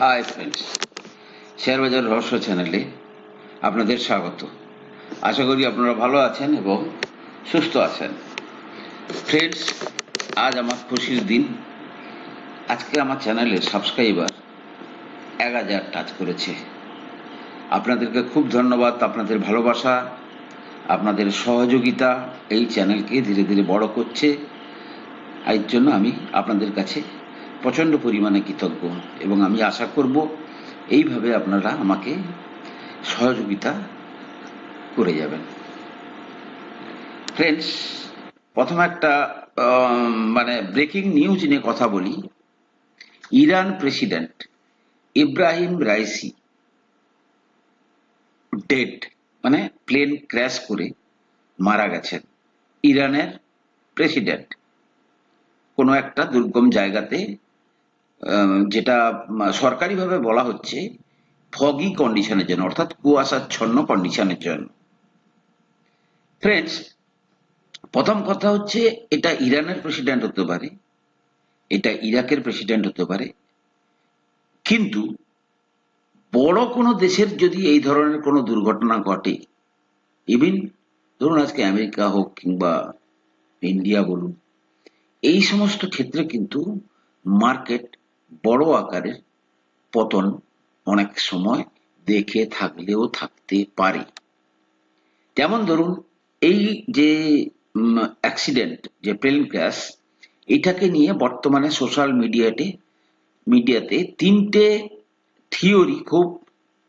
Hi friends, share বাজার রহস্য চ্যানেলে আপনাদের স্বাগত। আশা করি আপনারা ভালো আছেন এবং সুস্থ আছেন। ফ্রেন্ডস, আজ আমার খুশির দিন। আজকে আমার চ্যানেলের সাবস্ক্রাইবার এক হাজার টাচ করেছে। আপনাদেরকে খুব ধন্যবাদ, আপনাদের ভালোবাসা, আপনাদের সহযোগিতা এই চ্যানেলকে ধীরে ধীরে বড় করছে। এর জন্য আমি আপনাদের কাছে প্রচণ্ড পরিমাণে কৃতজ্ঞ এবং আমি আশা করব এইভাবে আপনারা আমাকে সহযোগিতা করে যাবেন। ফ্রেন্ডস প্রথম একটা মানে ব্রেকিং নিউজ নিয়ে কথা বলি। Iran president Ebrahim Raisi dead মানে প্লেন ক্র্যাশ করে মারা গেছেন ইরানের প্রেসিডেন্ট কোনো একটা দুর্গম জায়গাতে যেটা সরকারিভাবে বলা হচ্ছে ফগি কন্ডিশনের জন্য, অর্থাৎ কুয়াশাচ্ছন্ন কন্ডিশনের জন্য। ফ্রেন্ডস প্রথম কথা হচ্ছে, এটা ইরানের প্রেসিডেন্ট হতে পারে, এটা ইরাকের প্রেসিডেন্ট হতে পারে, কিন্তু বড় কোনো দেশের যদি এই ধরনের কোনো দুর্ঘটনা ঘটে ইভিন ধরুন আজকে আমেরিকা হোক কিংবা ইন্ডিয়া বলুন, এই সমস্ত ক্ষেত্রে কিন্তু মার্কেট বড় আকারের পতন অনেক সময় দেখে থাকলেও থাকতে পারে। যেমন ধরুন, এই যে অ্যাক্সিডেন্ট যে প্লেন ক্র্যাশ এটাকে নিয়ে বর্তমানে সোশ্যাল মিডিয়াতে মিডিয়াতে তিনটে থিওরি খুব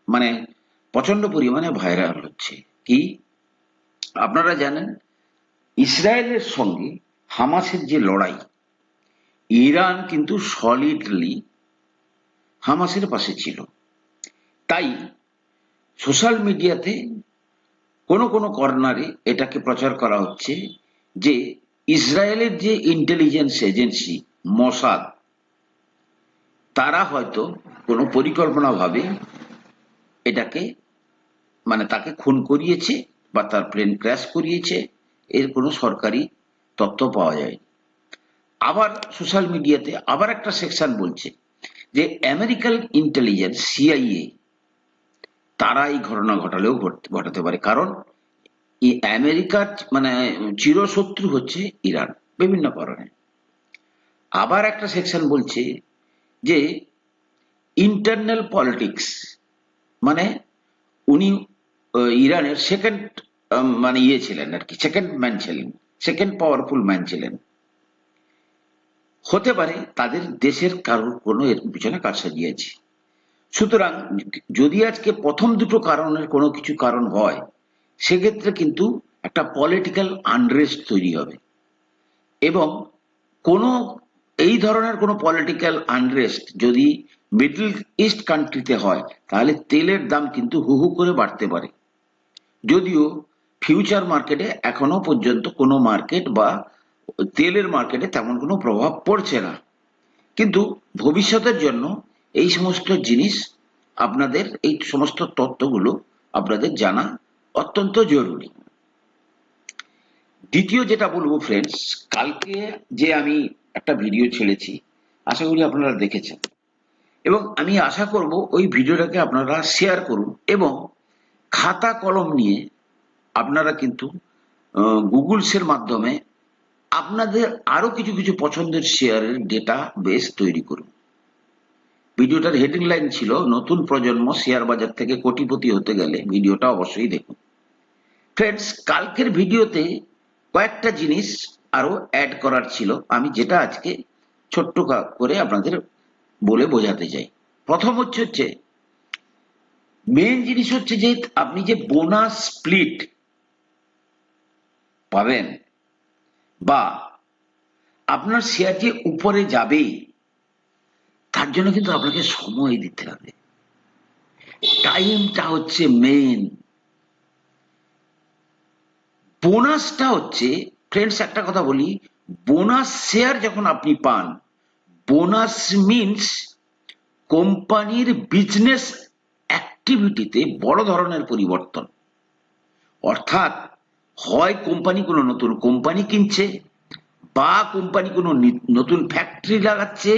মানে প্রচণ্ড পরিমাণে ভাইরাল হচ্ছে। কি? আপনারা জানেন, ইসরায়েলের সঙ্গে হামাসের যে লড়াই ইরান কিন্তু সলিডলি হামাসের পাশে ছিল। তাই সোশ্যাল মিডিয়াতে কোনো কোনো কর্নারে এটাকে প্রচার করা হচ্ছে যে ইসরায়েলের যে ইন্টেলিজেন্স এজেন্সি মোসাদ, তারা হয়তো কোনো পরিকল্পনাভাবে এটাকে মানে তাকে খুন করিয়েছে বা তার প্লেন ক্র্যাশ করিয়েছে, এর কোনো সরকারি তথ্য পাওয়া যায় আবার সোশ্যাল মিডিয়াতে আবার একটা সেকশন বলছে যে আমেরিকান ইন্টেলিজেন্স, সিআইএ, তারা এই ঘটনা ঘটালেও ঘটাতে পারে। কারণ আমেরিকার মানে চিরশত্রু হচ্ছে ইরান বিভিন্ন কারণে। আবার একটা সেকশন বলছে যে ইন্টারনাল পলিটিক্স মানে উনি ইরানের সেকেন্ড মানে ইয়ে ছিলেন আর কি, সেকেন্ড ম্যান ছিলেন, সেকেন্ড পাওয়ারফুল ম্যান ছিলেন। হতে পারে তাদের দেশের কারোর কোনো এর পিছনে কাজ সাজিয়েছে সুতরাং যদি আজকে প্রথম দুটো কারণের কোনো কিছু কারণ হয়, সেক্ষেত্রে কিন্তু একটা পলিটিক্যাল আনরেস্ট তৈরি হবে। এবং কোনো, এই ধরনের কোনো পলিটিক্যাল আনরেস্ট যদি মিডল ইস্ট কান্ট্রিতে হয়, তাহলে তেলের দাম কিন্তু হু হু করে বাড়তে পারে। যদিও ফিউচার মার্কেটে এখনও পর্যন্ত কোনো মার্কেট বা তেলের মার্কেটে তেমন কোনো প্রভাব পড়ছে না। কিন্তু ভবিষ্যতের জন্য এই সমস্ত জিনিস আপনাদের, এই সমস্ত তথ্যগুলো আপনাদের জানা অত্যন্ত জরুরি। দ্বিতীয় যেটা বলব ফ্রেন্ডস কালকে যে আমি একটা ভিডিও ছেড়েছি, আশা করি আপনারা দেখেছেন। এবং আমি আশা করব ওই ভিডিওটাকে আপনারা শেয়ার করুন এবং খাতা কলম নিয়ে আপনারা কিন্তু গুগলসের মাধ্যমে আপনাদের আরও কিছু কিছু পছন্দের শেয়ারের ডেটা বেস তৈরি করুন। ভিডিওটার হেডিং লাইন ছিল, নতুন প্রজন্ম শেয়ার বাজার থেকে কোটিপতি হতে গেলে ভিডিওটা অবশ্যই দেখুন। ফ্রেন্ডস কালকের ভিডিওতে কয়েকটা জিনিস আরও অ্যাড করার ছিল। আমি যেটা আজকে ছোট্ট করে আপনাদের বলে বোঝাতে চাই। প্রথম হচ্ছে হচ্ছে মেন জিনিস হচ্ছে যে আপনি যে বোনাস স্প্লিট পাবেন বা আপনার শেয়ার যে উপরে যাবে, তার জন্য কিন্তু আপনাকে সময় দিতে হবে। টাইমটা হচ্ছে মেন বোনাসটা হচ্ছে ফ্রেন্ডস একটা কথা বলি বোনাস শেয়ার যখন আপনি পান বোনাস মিনস কোম্পানির বিজনেস অ্যাক্টিভিটিতে বড় ধরনের পরিবর্তন। অর্থাৎ হয় কোম্পানি কোনো নতুন কোম্পানি কিনছে, বা কোম্পানি কোনো নতুন ফ্যাক্টরি লাগাচ্ছে,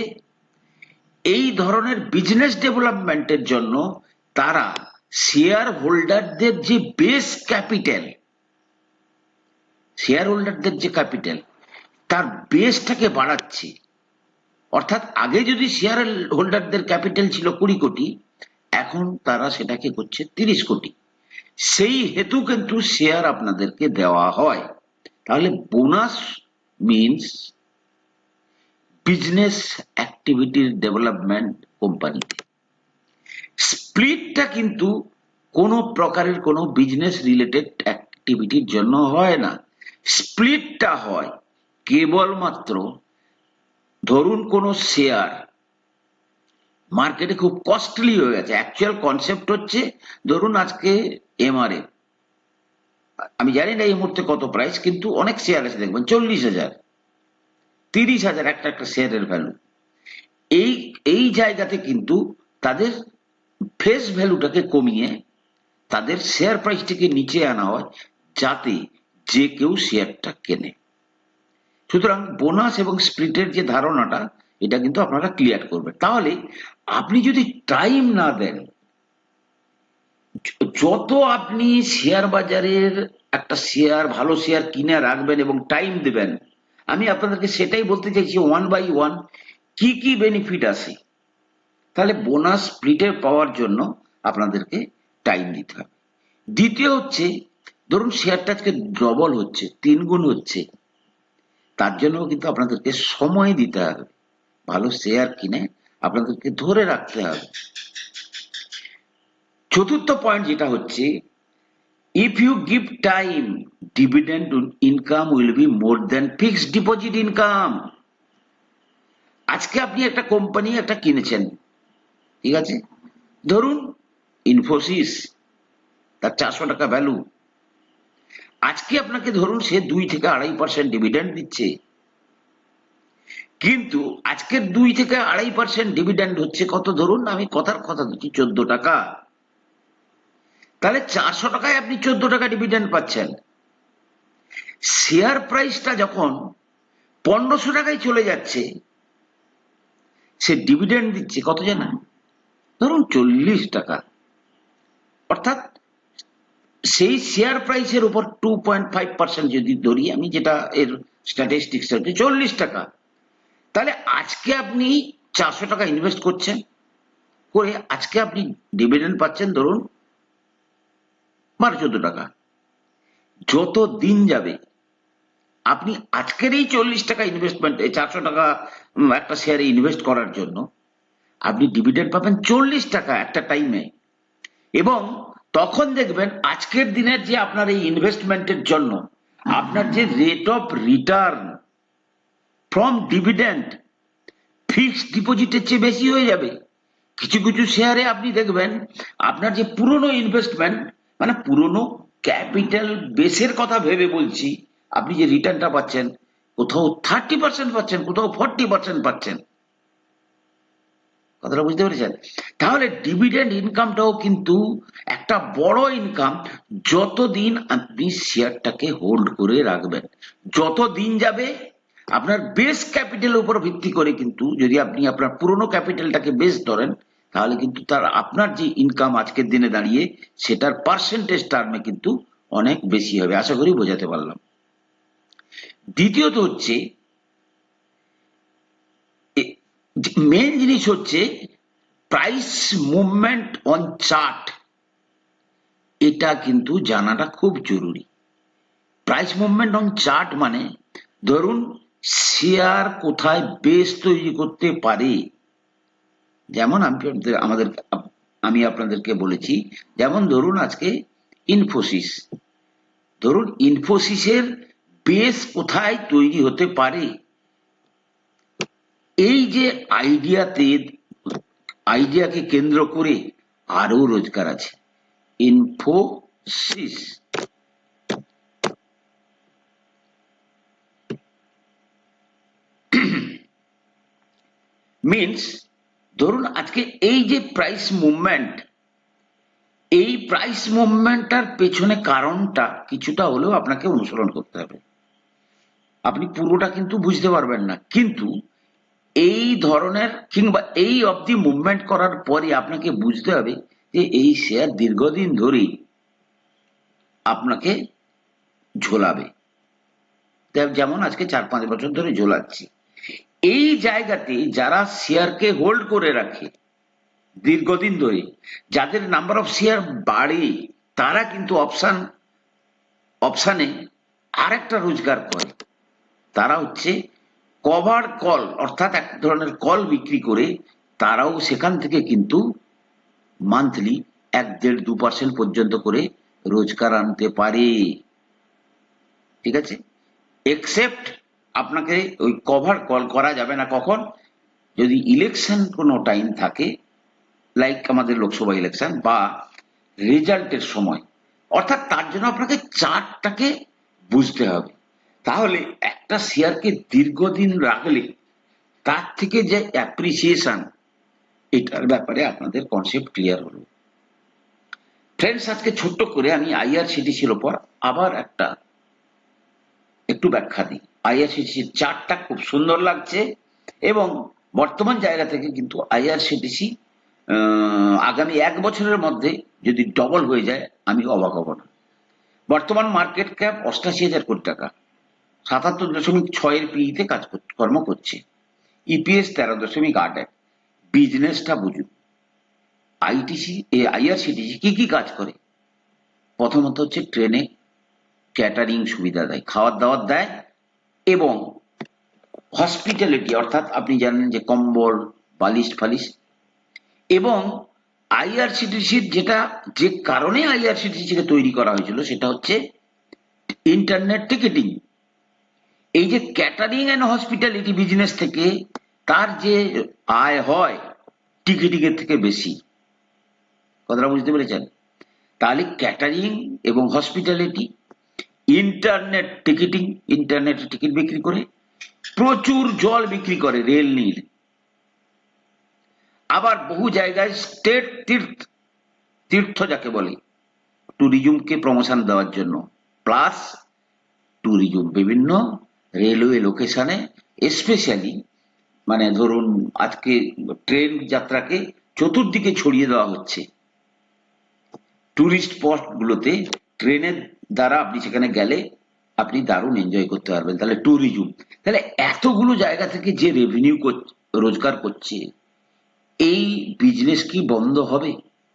এই ধরনের বিজনেস ডেভেলপমেন্টের জন্য তারা শেয়ার হোল্ডারদের যে বেস ক্যাপিটাল শেয়ার হোল্ডারদের যে ক্যাপিটাল তার বেসটাকে বাড়াচ্ছে। অর্থাৎ আগে যদি শেয়ার হোল্ডারদের ক্যাপিটাল ছিল কুড়ি কোটি, এখন তারা সেটাকে করছে তিরিশ কোটি। সেই হেতু কিন্তু শেয়ার আপনাদেরকে দেওয়া হয়। তাহলে বোনাস মিনস বিজনেস অ্যাক্টিভিটির ডেভেলপমেন্ট কোম্পানিতে স্প্লিটটা কিন্তু কোনো প্রকারের কোনো বিজনেস রিলেটেড অ্যাক্টিভিটির জন্য হয় না। স্প্লিটটা হয় কেবলমাত্র ধরুন কোনো শেয়ার মার্কেটে খুব কস্টলি হয়ে গেছে। অ্যাকচুয়াল কনসেপ্ট হচ্ছে, ধরুন আজকে এমআরএ আমি জানি না এই মুহূর্তে কত প্রাইস কিন্তু অনেক শেয়ার আছে, দেখবেন, চল্লিশ হাজার, তিরিশ হাজার একটা একটা শেয়ারের ভ্যালু এই এই জায়গাতে কিন্তু তাদের ফেস ভ্যালুটাকে কমিয়ে তাদের শেয়ার প্রাইসটিকে নিচে আনা হয়, যাতে যে কেউ শেয়ারটা কেনে। সুতরাং বোনাস এবং স্প্লিটের যে ধারণাটা এটা কিন্তু আপনারা ক্লিয়ার করবেন তাহলে আপনি যদি টাইম না দেন, যত আপনি শেয়ার বাজারের একটা শেয়ার ভালো শেয়ার কিনে রাখবেন এবং টাইম দেবেন, আমি আপনাদেরকে সেটাই বলতে চাইছি ওয়ান বাই ওয়ান কি কি বেনিফিট আছে? তাহলে বোনাস স্প্লিটের পাওয়ার জন্য আপনাদেরকে টাইম দিতে হবে। দ্বিতীয় হচ্ছে, ধরুন শেয়ারটা আজকে ডবল হচ্ছে তিন গুণ হচ্ছে, তার জন্য কিন্তু আপনাদেরকে সময় দিতে হবে। ভালো শেয়ার কিনে আপনাদেরকে ধরে রাখতে হবে। চতুর্থ পয়েন্ট যেটা হচ্ছে if you give time dividend income will be more then fixed deposit income আজকে আপনি একটা কোম্পানি একটা কিনেছেন, ঠিক আছে? ধরুন ইনফোসিস তার চারশো টাকা ভ্যালু আজকে আপনাকে ধরুন, সে দুই থেকে আড়াই পার্সেন্ট ডিভিডেন্ড দিচ্ছে। কিন্তু আজকের দুই থেকে আড়াই পার্সেন্ট ডিভিডেন্ড হচ্ছে কত? ধরুন আমি কথার কথা দিচ্ছি, চোদ্দ টাকা। তাহলে চারশো টাকায় আপনি চোদ্দ টাকা ডিভিডেন্ড পাচ্ছেন। শেয়ার প্রাইসটা যখন পনেরোশো টাকায় চলে যাচ্ছে, সে ডিভিডেন্ড দিচ্ছে কত জানা ধরুন চল্লিশ টাকা। অর্থাৎ সেই শেয়ার প্রাইসের উপর টু পয়েন্ট ফাইভ পার্সেন্ট যদি ধরি, আমি যেটা এর স্ট্যাটিস্টিক্স হচ্ছে চল্লিশ টাকা। তাহলে আজকে আপনি চারশো টাকা ইনভেস্ট করছেন। করে আজকে আপনি ডিভিডেন্ড পাচ্ছেন, ধরুন, বারো চোদ্দ টাকা। যত দিন যাবে, আপনি আজকের এই চল্লিশ টাকা ইনভেস্টমেন্ট চারশো টাকা একটা শেয়ারে ইনভেস্ট করার জন্য, আপনি ডিভিডেন্ড পাবেন চল্লিশ টাকা একটা টাইমে এবং তখন দেখবেন আজকের দিনের যে আপনার এই ইনভেস্টমেন্টের জন্য, আপনার যে rate of return from dividend fixed ডিপোজিটের চেয়ে বেশি হয়ে যাবে। কিছু কিছু শেয়ারে আপনি দেখবেন, আপনার যে পুরনো ইনভেস্টমেন্ট মানে পুরনো ক্যাপিটাল বেসের কথা ভেবে বলছি, আপনি যে রিটার্নটা পাচ্ছেন, কোথাও থার্টি পার্সেন্ট পাচ্ছেন, কোথাও ফর্টি পার্সেন্ট পাচ্ছেন। কথাটা বুঝতে পেরেছেন? তাহলে ডিভিডেন্ড ইনকামটাও কিন্তু একটা বড় ইনকাম যতদিন আপনি শেয়ারটাকে হোল্ড করে রাখবেন। যত দিন যাবে আপনার বেস ক্যাপিটালের উপর ভিত্তি করে কিন্তু যদি আপনি আপনার পুরনো ক্যাপিটালটাকে বেস ধরেন, তাহলে কিন্তু তার আপনার যে ইনকাম আজকের দিনে দাঁড়িয়ে, সেটার পার্সেন্টেজ টার্মে কিন্তু অনেক বেশি হবে। আশা করি বোঝাতে পারলাম। দ্বিতীয়ত হচ্ছে মেন জিনিস হচ্ছে প্রাইস মুভমেন্ট অন চার্ট এটা কিন্তু জানাটা খুব জরুরি। প্রাইস মুভমেন্ট অন চার্ট মানে ধরুন শেয়ার কোথায় বেস তৈরি করতে পারে? যেমন আমি আমাদের, আমি আপনাদেরকে বলেছি, যেমন ধরুন আজকে ইনফোসিস ধরুন ইনফোসিসের বেস কোথায় তৈরি হতে পারে? এই যে আইডিয়াতে আইডিয়াকে কেন্দ্র করে আরও রোজগার আছে। ইনফোসিস মিনস ধরুন আজকে এই যে প্রাইস মুভমেন্ট এই প্রাইস মুভমেন্টটার পেছনে কারণটা কিছুটা হলেও আপনাকে অনুসরণ করতে হবে। আপনি পুরোটা কিন্তু বুঝতে পারবেন না। কিন্তু এই ধরনের কিংবা এই অবধি মুভমেন্ট করার পরে আপনাকে বুঝতে হবে যে এই শেয়ার দীর্ঘদিন ধরেই আপনাকে ঝোলাবে। যেমন আজকে চার পাঁচ বছর ধরে ঝোলাচ্ছে। এই জায়গাতে যারা শেয়ারকে হোল্ড করে রাখে, দীর্ঘদিন ধরে, যাদের নাম্বার অফ শেয়ার বাড়ে, তারা কিন্তু অপশান অপশানে আরেকটা রোজগার করে। তারা হচ্ছে কভার কল অর্থাৎ এক ধরনের কল বিক্রি করে, তারাও সেখান থেকে কিন্তু মান্থলি এক দেড় দু পার্সেন্ট পর্যন্ত করে রোজগার আনতে পারে। ঠিক আছে? এক্সেপ্ট আপনাকে ওই কভার কল করা যাবে না কখন? যদি ইলেকশন কোনো টাইম থাকে লাইক আমাদের লোকসভা ইলেকশন বা রেজাল্টের সময়, অর্থাৎ তার জন্য আপনাকে চারটাকে বুঝতে হবে। তাহলে একটা শেয়ারকে দীর্ঘদিন রাখলে, তার থেকে যে অ্যাপ্রিসিয়েশন এটার ব্যাপারে আপনাদের কনসেপ্ট ক্লিয়ার হলো। ফ্রেন্ডস আজকে ছোট্ট করে আমি আইআরসিটিসির ওপর আবার একটা একটু ব্যাখ্যা দিই। আইআরসিটিসির চার্টটা খুব সুন্দর লাগছে এবং বর্তমান জায়গা থেকে কিন্তু আইআরসিটিসি আগামী এক বছরের মধ্যে যদি ডবল হয়ে যায়, আমি অবাক হব না। বর্তমান মার্কেট ক্যাপ অষ্টাশি হাজার কোটি টাকা। সাতাত্তর দশমিক ছয়ের পিইতে কাজ কর- কর্ম করছে। ইপিএস তেরো দশমিক আট এক। বিজনেসটা বুঝুন। আইটিসি এ আইআরসিটিসি কি কি কাজ করে? প্রথমত হচ্ছে ট্রেনে ক্যাটারিং সুবিধা দেয়, খাওয়ার দাওয়ার দেয় এবং হসপিটালিটি অর্থাৎ আপনি জানেন যে কম্বল, বালিশ ফালিশ এবং আইআরসিটিসির যেটা, যে কারণে আইআরসিটিসিকে তৈরি করা হয়েছিল সেটা হচ্ছে ইন্টারনেট টিকিটিং এই যে ক্যাটারিং অ্যান্ড হসপিটালিটি বিজনেস থেকে তার যে আয় হয় টিকিটিং এর থেকে বেশি। কথাটা বুঝতে পেরেছেন? তাহলে ক্যাটারিং এবং hospitality internet ticketing, internet ticket বিক্রি করে প্রচুর জল বিক্রি করে রেল নীল। আবার বহু জায়গায় স্টেট তীর্থ তীর্থ যাকে বলে, ট্যুরিজমকে প্রমোশন দেওয়ার জন্য। প্লাস ট্যুরিজম বিভিন্ন রেলওয়ে লোকেশনে স্পেশালি মানে ধরুন, আজকে ট্রেন যাত্রাকে চতুর্দিকে ছড়িয়ে দেওয়া হচ্ছে। টুরিস্ট স্পট গুলোতে ট্রেনের দ্বারা আপনি সেখানে গেলে আপনি দারুণ এনজয় করতে পারবেন। তাহলে ট্যুরিজম তাহলে এতগুলো জায়গা থেকে যে রেভিনিউ রোজগার করছে, এই বিজনেস কি বন্ধ হবে?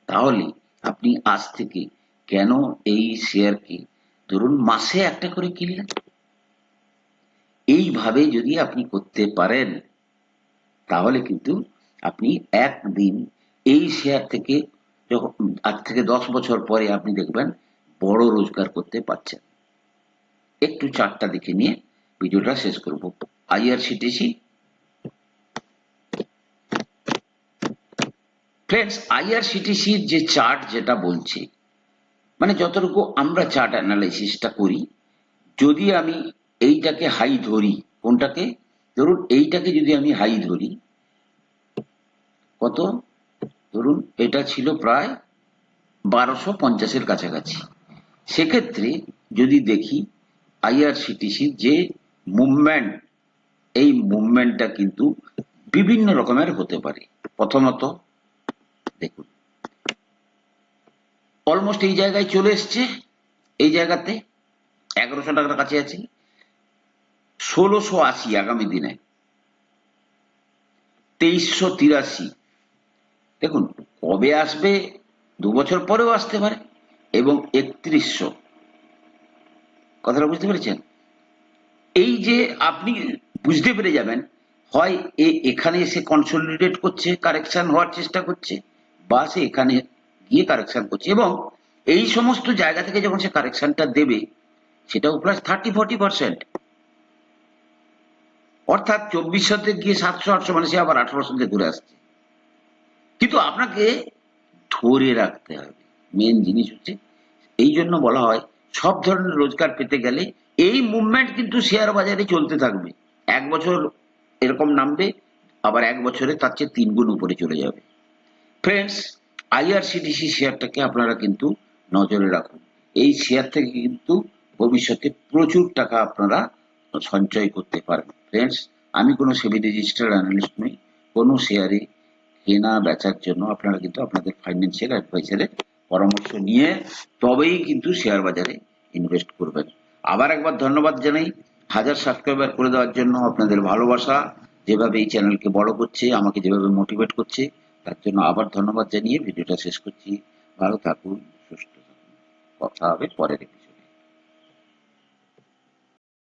তাহলে আপনি আজ থেকে কেন এই শেয়ারকে ধরুন মাসে একটা করে কিনলেন? এইভাবে যদি আপনি করতে পারেন, তাহলে কিন্তু আপনি একদিন এই শেয়ার থেকে যখন, আজ থেকে দশ বছর পরে আপনি দেখবেন বড় রোজগার করতে পারছেন। একটু চারটা দেখে নিয়ে ভিডিওটা শেষ করব। আইআরসিটিসি ফ্রেন্ডস আইআরসিটিসির যে চার্ট যেটা বলছে মানে যতটুকু আমরা চার্ট অ্যানালাইসিসটা করি, যদি আমি এইটাকে হাই ধরি, কোনটাকে? ধরুন এইটাকে যদি আমি হাই ধরি, কত? ধরুন এটা ছিল প্রায় বারোশো পঞ্চাশের কাছাকাছি। সেক্ষেত্রে যদি দেখি আইআরসিটিসি যে মুভমেন্ট এই মুভমেন্টটা কিন্তু বিভিন্ন রকমের হতে পারে। প্রথমত, দেখুন অলমোস্ট এই জায়গায় চলে এসছে। এই জায়গাতে এগারোশো টাকার কাছে আছে ষোলোশো আশি আগামী দিনে। তেইশশো তিরাশি। দেখুন, কবে আসবে? দু বছর পরেও আসতে পারে। এবং একত্রিশশো। কথাটা বুঝতে পেরেছেন? এই যে আপনি বুঝতে পেরে যাবেন, হয় এ এখানে এসে কনসলিডেট করছে কারেকশন হওয়ার চেষ্টা করছে, বা সে এখানে গিয়ে কারেকশন করছে এবং এই সমস্ত জায়গা থেকে যখন সে কারেকশনটা দেবে, সেটাও প্লাস থার্টি ফর্টি পার্সেন্ট অর্থাৎ চব্বিশ চব্বিশশোতে গিয়ে সাতশো, আটশো মানে সে আবার আঠারো পার্সেন্টে ঘুরে আসছে। কিন্তু আপনাকে ধরে রাখতে হবে। মেন জিনিস হচ্ছে, এই জন্য বলা হয় সব ধরনের রোজগার পেতে গেলে এই মুভমেন্ট কিন্তু শেয়ার বাজারে চলতে থাকবে। এক বছর এরকম নামবে, আবার এক বছরে তার চেয়ে তিন গুণ উপরে চলে যাবে। ফ্রেন্ডস আইআরসিটিসি শেয়ারটাকে আপনারা কিন্তু নজরে রাখুন। এই শেয়ার থেকে কিন্তু ভবিষ্যতে প্রচুর টাকা আপনারা সঞ্চয় করতে পারেন ফ্রেন্ডস আমি কোনো সেবি রেজিস্টার্ড অ্যানালিস্ট নই, কোনো শেয়ারে কেনা বেচার জন্য আপনারা কিন্তু আপনাদের ফাইন্যান্সিয়াল অ্যাডভাইজারের পরামর্শ নিয়ে তবেই কিন্তু শেয়ার বাজারে ইনভেস্ট করবেন আবার একবার ধন্যবাদ জানাই হাজার সাবস্ক্রাইবার করে দেওয়ার জন্য আপনাদের ভালোবাসা, যেভাবে এই চ্যানেলকে বড় করছে, আমাকে যেভাবে মোটিভেট করছে, তার জন্য আবার ধন্যবাদ জানিয়ে ভিডিওটা শেষ করছি ভালো থাকুন, সুস্থ থাকুন কথা হবে পরে এ।